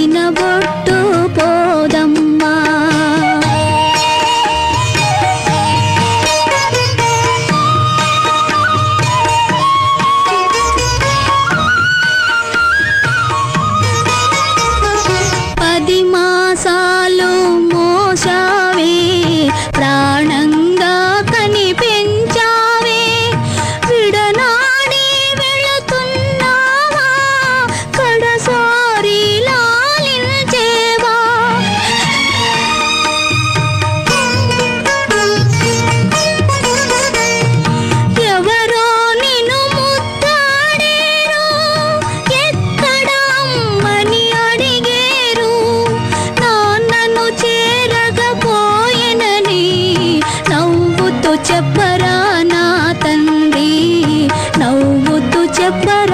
நைனபொட்டு నా తండ్రి నవ్వుతూ చెప్ప